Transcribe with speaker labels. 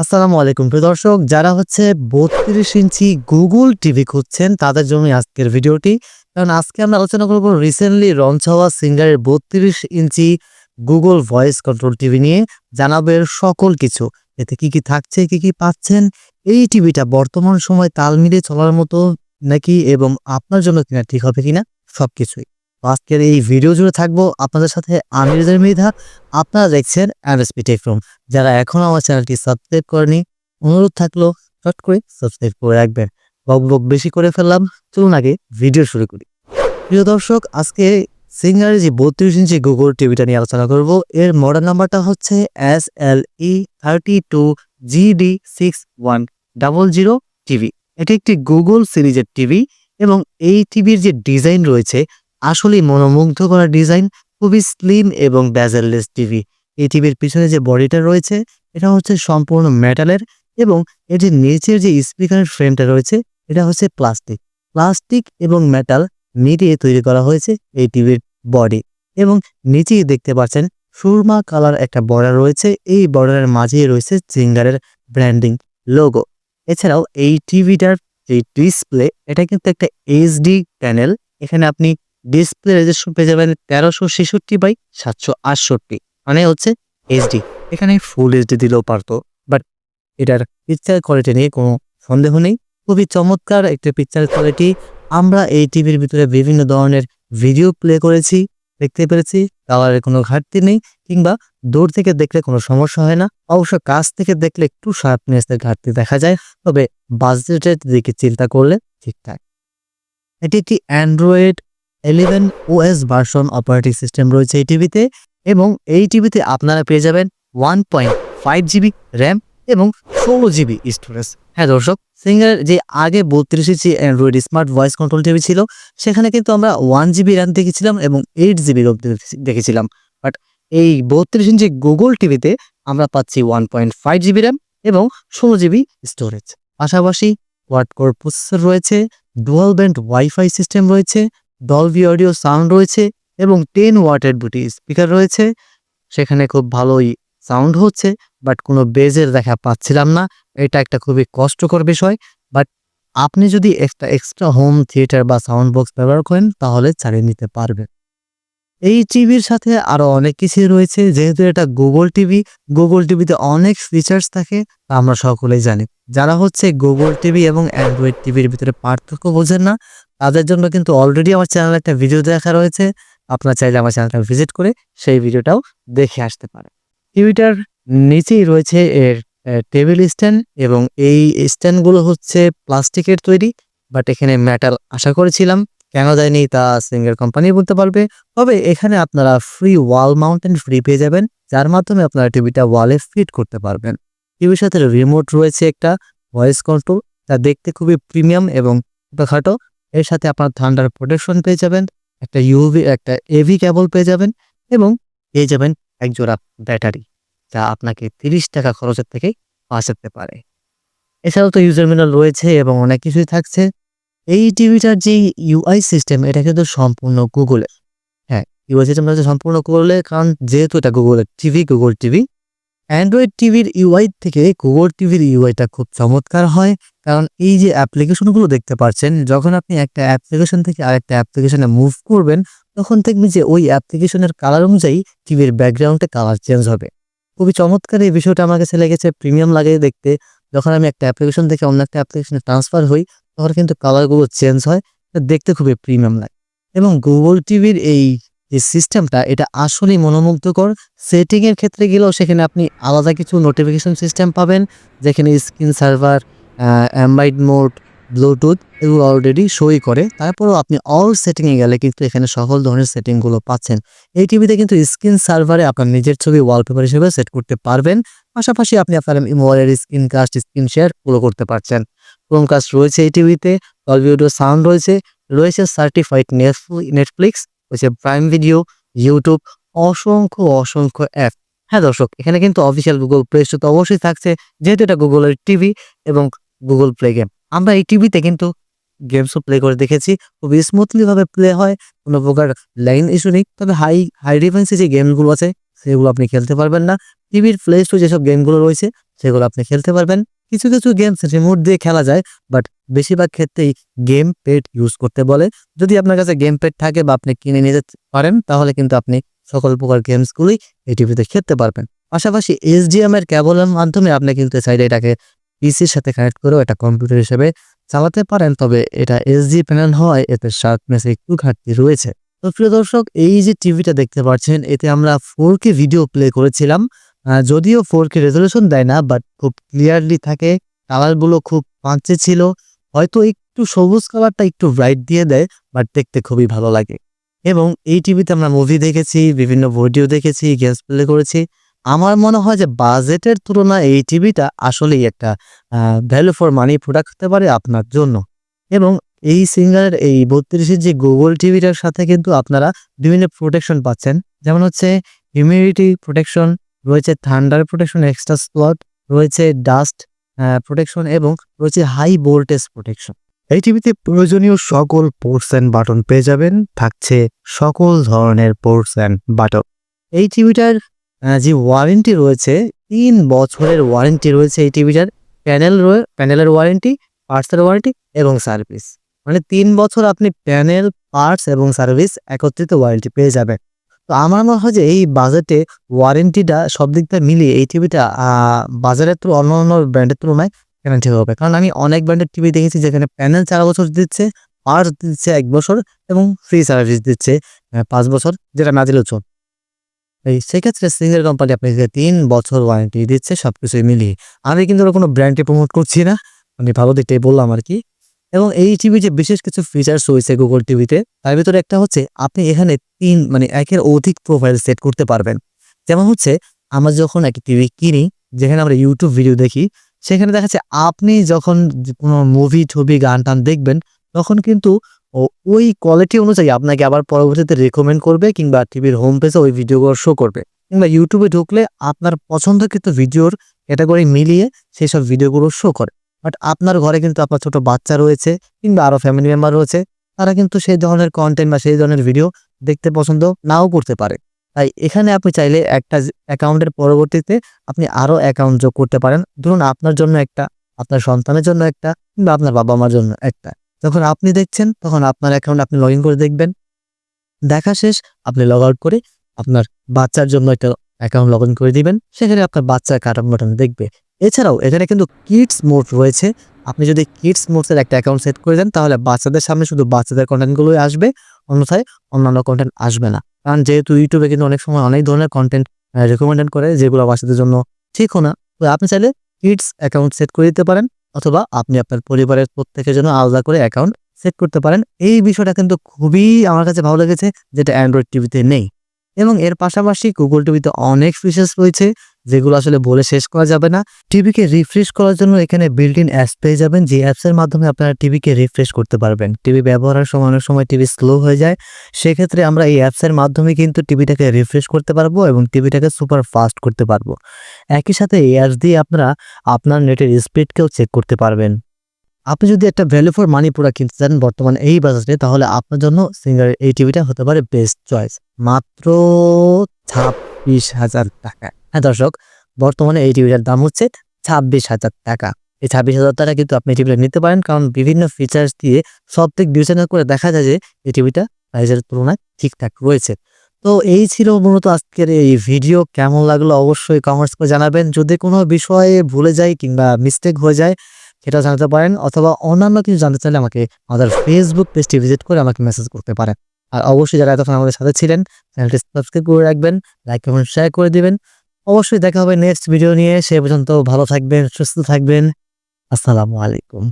Speaker 1: আসসালামু আলাইকুম। প্রিয় দর্শক, যারা হচ্ছে বত্রিশ ইঞ্চি গুগল টিভি খুঁজছেন, তাদের জন্য আজকের ভিডিওটি। কারণ আজকে আমরা আলোচনা করব রিসেন্টলি লঞ্চ হওয়া সিঙ্গারের বত্রিশ inch Google voice control TV নিয়ে। জানাব এর সকল কিছু। এতে কি কি থাকছে, কি কি পাচ্ছেন? এই টিভিটা বর্তমান সময় তাল মিলিয়ে চলার মতো নাকি এবং আপনার জন্য কিনা, ঠিক হবে কিনা? সবকিছুই। তো আজকের এই ভিডিও জুড়ে থাকব আপনাদের সাথে আমি রেজার মৃধা। আপনারা দেখছেন এনএসপি টেক রুম যারা এখনও আমার চ্যানেলটি সাবস্ক্রাইব করেনি, অনুরোধ থাকল চট করে সাবস্ক্রাইব করে রাখবেন। বক বক বেশি করে ফেললাম, চলুন আগে ভিডিও শুরু করি। প্রিয় দর্শক, আজকে সিঙ্গারের যে বত্রিশ ইঞ্চি গুগল টিভিটা নিয়ে আলোচনা করব, এর মডেল নাম্বারটা হচ্ছে S L E thirty two GD six one double zero TV এটি একটি গুগল সিরিজের টিভি এবং এই টিভির যে ডিজাইন রয়েছে আসলেই মনোমুগ্ধ করা ডিজাইন, খুবই স্লিম এবং ব্যাজেললেস টিভি এই টিভির পিছনে যে বডিটা রয়েছে, এটা হচ্ছে সম্পূর্ণ মেটালের এবং এর যে নিচের যে স্পিকারের ফ্রেমটা রয়েছে, এটা হচ্ছে প্লাস্টিক প্লাস্টিক এবং মেটাল মিলিয়ে তৈরি করা হয়েছে এই টিভির বডি এবং নিচেই দেখতে পাচ্ছেন, সুরমা কালার একটা বর্ডার রয়েছে, এই বর্ডারের মাঝেই রয়েছে জিঙ্গারের ব্র্যান্ডিং লোগো এছাড়াও এই টিভিটার যে ডিসপ্লে এটা কিন্তু একটা এইচডি প্যানেল এখানে আপনি ডিসপ্লে রেজেস্ট্রেশন পেয়ে যাবেন তেরোশো ছেষট্টি বাই সাতশো আটষট্টি মানে হচ্ছে এইচডি এখানে ফুল এইচডি দিলেও পারতো বাট এটার পিকচার কোয়ালিটি নিয়ে কোনো সন্দেহ নেই। খুবই চমৎকার একটা পিকচার কোয়ালিটি আমরা এই টিভির ভিতরে বিভিন্ন ধরনের ভিডিও প্লে করেছি, দেখতে পেরেছি কালারের কোনো ঘাটতি নেই, কিংবা দূর থেকে দেখলে কোনো সমস্যা হয় না। অবশ্য কাছ থেকে দেখলে একটু শার্পনেসের ঘাটতি দেখা যায়, তবে বাজেটের দিকে চিন্তা করলে ঠিকঠাক। এটি একটি Android eleven OS version operating system রয়েছে এই টিভিতে এবং এই টিভিতে আপনারা পেয়ে যাবেন one point five GB RAM এবং ষোলো জিবি স্টোরেজ হ্যাঁ দর্শক সিঙ্গার যে আগে বত্রিশ inch Android smart voice control TV ছিল, সেখানে কিন্তু আমরা ওয়ান জিবি র্যাম দেখেছিলাম এবং এইট জিবি দেখেছিলাম। বাট এই বত্রিশ ইঞ্চি গুগল টিভিতে আমরা পাচ্ছি one point five GB RAM এবং ষোলো জিবি স্টোরেজ পাশাপাশি ওয়াট কোর প্রসেসর রয়েছে ডুয়াল ব্যান্ড ওয়াইফাই সিস্টেম রয়েছে ডলভি অডিও সাউন্ড রয়েছে এবং টেন ওয়াটের দুটি স্পিকার রয়েছে। সেখানে খুব ভালোই সাউন্ড হচ্ছে বাট কোনো বেজের দেখা পাচ্ছিলাম না। এটা একটা খুবই কষ্টকর বিষয় বাট আপনি যদি একটা এক্সট্রা হোম থিয়েটার বা সাউন্ড বক্স ব্যবহার করেন, তাহলে চালিয়ে নিতে পারবেন। এই টিভির সাথে আরও অনেক কিছুই রয়েছে, যেহেতু এটা গুগল টিভি গুগল টিভিতে অনেক ফিচার্স থাকে, তা আমরা সকলেই জানি। যারা হচ্ছে গুগল টিভি এবং অ্যান্ড্রয়েড টিভির ভিতরে পার্থক্য বোঝেন না তাদের জন্য কিন্তু অলরেডি আমার চ্যানেলে একটা ভিডিও দেখা রয়েছে। আপনার চাইলে আমার চ্যানেলটা ভিজিট করে সেই ভিডিওটাও দেখে আসতে পারেন। টিভিটার নিচেই রয়েছে এর টেবিল স্ট্যান্ড এবং এই স্ট্যান্ডগুলো হচ্ছে প্লাস্টিকের তৈরি বাট এখানে মেটাল আশা করেছিলাম। কেন দেয়নি তা সিঙ্গার কোম্পানি বলতে পারবে। তবে এখানে আপনারা ফ্রি ওয়াল মাউন্টেন ফ্রি পেয়ে যাবেন, যার মাধ্যমে আপনারা টিভিটা ওয়ালে ফিট করতে পারবেন। টিভির সাথে রিমোট রয়েছে একটা ভয়েস কন্ট্রোল তা দেখতে খুবই প্রিমিয়াম এবং ছোটোখাটো। এর সাথে আপনার থান্ডার প্রোটেকশন পেয়ে যাবেন, একটা ইউভি একটা এভি কেবল পেয়ে যাবেন এবং পেয়ে যাবেন এক জোড়া ব্যাটারি যা আপনাকে তিরিশ টাকা খরচের থেকে বাঁচাতে পারে। এছাড়াও তো ইউজার ম্যানুয়াল রয়েছে এবং অনেক কিছুই থাকছে। এই টিভিটার যে ইউআই সিস্টেম এটা কিন্তু সম্পূর্ণ গুগলের হ্যাঁ ইউআই সিস্টেমটা হচ্ছে সম্পূর্ণ গুগলের কারণ যেহেতু এটা গুগলের টিভি গুগল টিভি অ্যান্ড্রয়েড টিভির ইউআই থেকে গুগল টিভির ইউআইটা খুব চমৎকার হয়। কারণ এই যে অ্যাপ্লিকেশনগুলো দেখতে পাচ্ছেন, যখন আপনি একটা অ্যাপ্লিকেশন থেকে আরেকটা অ্যাপ্লিকেশনে মুভ করবেন, তখন দেখবেন যে ওই অ্যাপ্লিকেশনের কালার অনুযায়ী টিভির ব্যাকগ্রাউন্ডে কালার চেঞ্জ হবে। খুবই চমৎকার এই বিষয়টা আমার কাছে লেগেছে প্রিমিয়াম লাগে দেখতে। যখন আমি একটা অ্যাপ্লিকেশন থেকে অন্য একটা অ্যাপ্লিকেশনে ট্রান্সফার হই, তখন কিন্তু কালারগুলো চেঞ্জ হয় দেখতে খুবই প্রিমিয়াম লাগে। এবং গুগল টিভির এই যে সিস্টেমটা এটা আসলেই মনোমুগ্ধকর। সেটিংয়ের ক্ষেত্রে গেলেও সেখানে আপনি আলাদা কিছু নোটিফিকেশন সিস্টেম পাবেন, যেখানে screen saver ambient mode Bluetooth এগুলো অলরেডি শোই করে। তারপরেও আপনি অল সেটিংয়ে গেলে কিন্তু এখানে সকল ধরনের সেটিংগুলো পাচ্ছেন। এই টিভিতে কিন্তু স্ক্রিন সার্ভারে আপনার নিজের ছবি ওয়ালপেপার হিসেবে সেট করতে পারবেন। পাশাপাশি আপনি আপনার মোবাইলের স্ক্রিন কাস্ট স্ক্রিন শেয়ার পুরো করতে পারছেন। ক্রোম কাস্ট রয়েছে এই টিভিতে ভিডিও সাউন্ড রয়েছে রয়েছে সার্টিফাইড নেটফ্লিক্স রয়েছে প্রাইম ভিডিও ইউটিউব অসংখ্য অসংখ্য অ্যাপ হ্যাঁ দর্শক, এখানে কিন্তু অফিসিয়াল গুগল প্লে স্টোর তো অবশ্যই থাকছে, যেহেতু এটা গুগলের টিভি এবং গুগল প্লে গেম আমরা এই টিভিতে কিন্তু গেমসও প্লে করে দেখেছি খুব স্মুথলিভাবে প্লে হয়, কোনো প্রকার লাইন ইস্যু নেই। তবে হাই হাই ডিফেন্সে যে গেমগুলো আছে, সেগুলো আপনি খেলতে পারবেন না। টিভির প্লে স্টোর যেসব গেমগুলো রয়েছে, সেগুলো আপনি খেলতে পারবেন। কিছু কিছু গেমস রিমোট দিয়ে খেলা যায় বাট বেশিরভাগ ক্ষেত্রেই গেম পেড ইউজ করতে বলে। যদি আপনার কাছে গেম পেড থাকে বা আপনি কিনে নিতে পারেন, তাহলে কিন্তু আপনি সকল প্রকার গেমসগুলোই এই টিভিতে খেলতে পারবেন। পাশাপাশি এইচডিএম এর ক্যাবলের মাধ্যমে আপনি কিন্তু চাইলে এটাকে পিসির সাথে কানেক্ট করেও এটা কম্পিউটার হিসেবে চালাতে পারেন, তবে এটা এসডি প্যানেল হয়, এতে শার্পনেস একটু ঘাটতি রয়েছে। তো প্রিয় দর্শক, এই যে টিভিটা দেখতে পাচ্ছেন, এতে আমরা ফোর কে ভিডিও প্লে করেছিলাম। যদিও ফোর কে রেজলিউশন দেয় না বাট খুব ক্লিয়ারলি থাকে। কালারগুলো খুব পাঁচে ছিল। হয়তো একটু সবুজ কালারটা একটু ব্রাইট দিয়ে দেয় বাট দেখতে খুবই ভালো লাগে। এবং এই টিভিতে আমরা মুভি দেখেছি, বিভিন্ন ভিডিও দেখেছি গেমস প্লে করেছি। আমার মনে হয় যে বাজেটের তুলনায় এই টিভিটা আসলেই একটা ভ্যালু ফর মানি প্রোডাক্ট হতে পারে আপনার জন্য। এবং এই সিঙ্গারের এই বত্রিশের যে গুগল টিভিটার সাথে কিন্তু আপনারা বিভিন্ন প্রোটেকশন পাচ্ছেন। যেমন হচ্ছে হিউমিডিটি প্রোটেকশন রয়েছে থান্ডার প্রোটেকশন এক্সট্রা স্লট রয়েছে ডাস্ট প্রোটেকশন এবং রয়েছে হাই ভোল্টেজ প্রোটেকশন এই টিভিতে প্রয়োজনীয় সকল পোর্টস অ্যান্ড বাটন পেয়ে যাবেন। থাকছে সকল ধরনের পোর্টস অ্যান্ড বাটন এই টিভিটার যে ওয়ারেন্টি রয়েছে, তিন বছরের ওয়ারেন্টি রয়েছে এই টিভিটার প্যানেল প্যানেলের ওয়ারেন্টি পার্টসের ওয়ারেন্টি এবং সার্ভিস মানে তিন বছর আপনি প্যানেল পার্টস এবং সার্ভিস একত্রিত ওয়ারেন্টি পেয়ে যাবেন। তো আমার মনে হয় যে এই বাজেটে ওয়ারেন্টিটা সব দিক দিয়ে মিলিয়ে এই টিভিটা বাজারের তো অন্য অন্য ব্র্যান্ডের তুলনায় কেন ঠিক হবে? কারণ আমি অনেক ব্র্যান্ডের টিভি দেখেছি যেখানে প্যানেল চার বছর দিচ্ছে পার্টস দিচ্ছে এক বছর এবং ফ্রি সার্ভিস দিচ্ছে পাঁচ বছর, যেটা না দিলেও চল। এই সেক্ষেত্রে সিঙ্গেল কোম্পানি আপনাকে তিন বছর ওয়ারেন্টি দিচ্ছে সব কিছুই মিলিয়ে। আমি কিন্তু কোনো ব্র্যান্ডে প্রমোট করছি না। আমি ভালো দিকটাই বললাম আর কি। এবং এই টিভিতে বিশেষ কিছু ফিচার্স রয়েছে গুগল টিভিতে তার ভিতরে একটা হচ্ছে আপনি এখানে তিন মানে একের অধিক প্রোফাইল সেট করতে পারবেন। যেমন হচ্ছে, আমরা যখন একটি টিভি কিনি, যেখানে আমরা ইউটিউব ভিডিও দেখি, সেখানে দেখা যাচ্ছে আপনি যখন কোনো মুভি ছবি, গান টান দেখবেন, তখন কিন্তু ওই কোয়ালিটি অনুযায়ী আপনাকে আবার পরবর্তীতে রেকমেন্ড করবে কিংবা টিভির হোম পেজে ওই ভিডিওগুলো শো করবে। কিংবা ইউটিউবে ঢুকলে আপনার পছন্দকৃত ভিডিওর ক্যাটাগরি মিলিয়ে সেই সব ভিডিওগুলো শো করে। বাট আপনার ঘরে কিন্তু আপনার ছোট বাচ্চা রয়েছে কিংবা আরও ফ্যামিলি মেম্বার রয়েছে, তারা কিন্তু সেই ধরনের কন্টেন্ট বা সেই ধরনের ভিডিও দেখতে পছন্দ নাও করতে পারে। তাই এখানে আপনি চাইলে একটা অ্যাকাউন্টের পরবর্তীতে আপনি আরও অ্যাকাউন্ট যোগ করতে পারেন। ধরুন আপনার জন্য একটা, আপনার সন্তানের জন্য একটা কিংবা আপনার বাবা মার জন্য একটা। যখন আপনি দেখছেন, তখন আপনার অ্যাকাউন্ট আপনি লগ করে দেখবেন। দেখা শেষ, আপনি লগ আউট করে আপনার বাচ্চার জন্য একটা অ্যাকাউন্ট লগ করে দিবেন। সেখানে আপনার বাচ্চার কার্টুন বাটন দেখবে। এছাড়াও এখানে কিন্তু কিডস মোড রয়েছে। আপনি যদি কিডস মোডসের একটা অ্যাকাউন্ট সেট করে দেন, তাহলে বাচ্চাদের সামনে শুধু বাচ্চাদের কন্টেন্টগুলোই আসবে, অন্যথায় অন্যান্য কন্টেন্ট আসবে না। কারণ যেহেতু ইউটিউবে কিন্তু অনেক সময় অনেক ধরনের কন্টেন্ট রেকমেন্ডেড করে, যেগুলো বাচ্চাদের জন্য ঠিক ঠিকও না, তো আপনি চাইলে কিডস অ্যাকাউন্ট সেট করে দিতে পারেন, অথবা আপনি আপনার পরিবারের প্রত্যেকের জন্য আলাদা করে অ্যাকাউন্ট সেট করতে পারেন। এই বিষয়টা কিন্তু খুবই আমার কাছে ভালো লেগেছে, যেটা অ্যান্ড্রয়েড টিভিতে নেই। এবং এর পাশাপাশি গুগল টিভিতে অনেক ফিচার্স রয়েছে যেগুলো আসলে বলে শেষ করা যাবে না। টিভিকে রিফ্রেশ করার জন্য এখানে বিল্ট ইন অ্যাপস পেয়ে যাবেন, যে অ্যাপসের মাধ্যমে আপনারা টিভিকে রিফ্রেশ করতে পারবেন। টিভি ব্যবহারের সময় অনেক সময় টিভি স্লো হয়ে যায়। সেক্ষেত্রে আমরা এই অ্যাপসের মাধ্যমে কিন্তু টিভিটাকে রিফ্রেশ করতে পারব এবং টিভিটাকে সুপার ফাস্ট করতে পারব। একই সাথে এই অ্যাপস দিয়ে আপনারা আপনার নেটের স্পিডকেও চেক করতে পারবেন। আপনি যদি একটা ভ্যালু ফর মানি প্রোডাক্ট কিনতে চান বর্তমান এই বাজারে, তাহলে আপনার জন্য সিঙ্গার এই টিভিটা হতে পারে বেস্ট চয়েস মাত্র ছাব্বিশ হাজার টাকা হ্যাঁ দর্শক, বর্তমানে এই টিভিটার দাম হচ্ছে ছাব্বিশ হাজার টাকা। এই ছাব্বিশ হাজার টাকা কিন্তু আপনি টিভিটা নিতে পারেন, কারণ বিভিন্ন ফিচার্স দিয়ে সব দিক বিবেচনা করে দেখা যায় যে এই টিভিটা প্রাইসের তুলনায় ঠিকঠাক রয়েছে। তো এই ছিল মূলত আজকের এই ভিডিও কেমন লাগল অবশ্যই কমেন্টস করে জানাবেন। যদি কোনো বিষয়ে ভুলে যাই কিংবা মিস্টেক হয়ে যায়, সেটা জানাতে পারেন অথবা অন্যান্য কিছু জানতে চাইলে আমাকে আমাদের ফেসবুক পেজটি ভিজিট করে আমাকে মেসেজ করতে পারেন। আর অবশ্যই যারা এতক্ষণ আমাদের সাথে ছিলেন চ্যানেলটি সাবস্ক্রাইব করে রাখবেন লাইক কমেন্ট শেয়ার করে দিবেন। অবশ্যই দেখা হবে নেক্সট ভিডিও নিয়ে। সে পর্যন্ত ভালো থাকবেন সুস্থ থাকবেন। আসসালামু আলাইকুম।